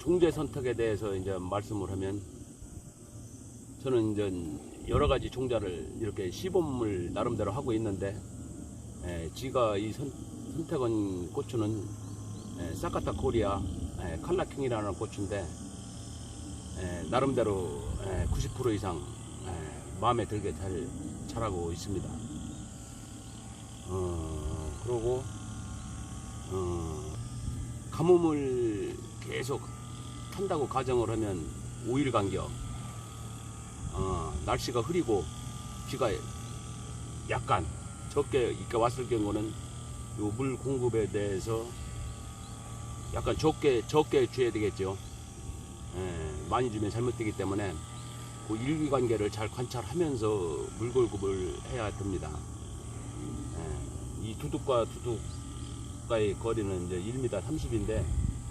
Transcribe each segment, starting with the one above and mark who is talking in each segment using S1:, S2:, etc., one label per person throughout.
S1: 종제 선택에 대해서 이제 말씀을 하면 저는 이제 여러 가지 종자를 이렇게 시범을 나름대로 하고 있는데 에, 지가 이 선, 선택한 고추는 에, 사카타 코리아 에, 칼라킹이라는 고추인데 에, 나름대로 에, 90% 이상 에, 마음에 들게 잘 자라고 있습니다. 어, 그러고 어, 가뭄을 계속 탄다고 가정을 하면 5일 간격 어, 날씨가 흐리고 비가 약간 적게 이렇게 왔을 경우는 요 물 공급에 대해서 약간 적게 적게 줘야 되겠죠. 예, 많이 주면 잘못되기 때문에 그 일기 관계를 잘 관찰하면서 물 공급을 해야 됩니다. 예, 이 두둑과 두둑과의 거리는 이제 1m 30인데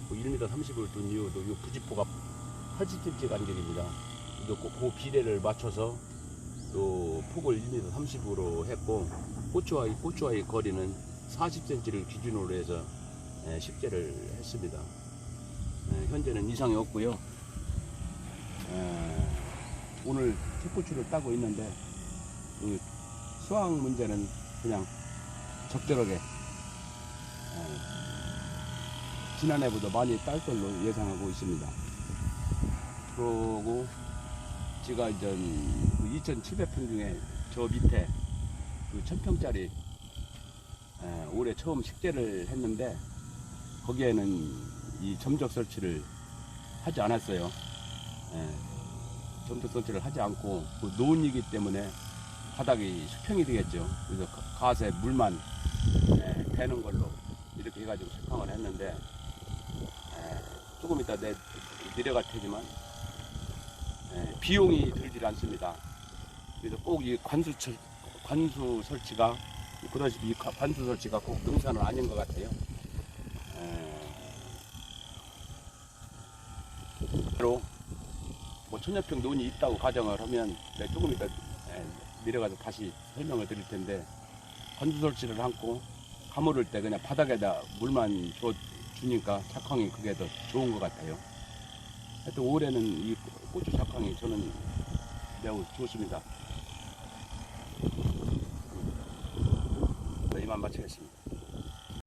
S1: 그 1m 30을 둔 이유도 이 부지포가 80cm 간격입니다. 그, 그 비례를 맞춰서 또 폭을 1m 30으로 했고 고추와 이 고추와의 거리는 40cm를 기준으로 해서 예, 식재를 했습니다. 예, 현재는 이상이 없고요. 예, 오늘 채고추를 따고 있는데 그 수확 문제는 그냥 적절하게 예, 지난해보다 많이 딸 걸로 예상하고 있습니다. 그러고 제가 이제 그 2,700평 중에 저 밑에 그 1,000평짜리 올해 처음 식재를 했는데 거기에는 이 점적 설치를 하지 않았어요. 예, 점적 설치를 하지 않고 그 노은이기 때문에 바닥이 수평이 되겠죠. 그래서 가- 가세 물만 예, 되는 걸로 이렇게 해가지고 수평을 했는데 예, 조금 이따 내, 내려갈 테지만 예, 비용이 들질 않습니다. 그래서 꼭 이 관수, 철- 관수 설치가 가- 관수 설치가 꼭 능사는 아닌 것 같아요. 로뭐 천여평 논이 있다고 가정을 하면 내가 조금 이따 예, 내려가서 다시 설명을 드릴 텐데 관수 설치를 하고 가물을 때 그냥 바닥에다 물만 줘 주니까 착황이 그게 더 좋은 것 같아요. 하여튼 올해는 이 고추 착황이 저는 매우 좋습니다. 네, 이만 마치겠습니다.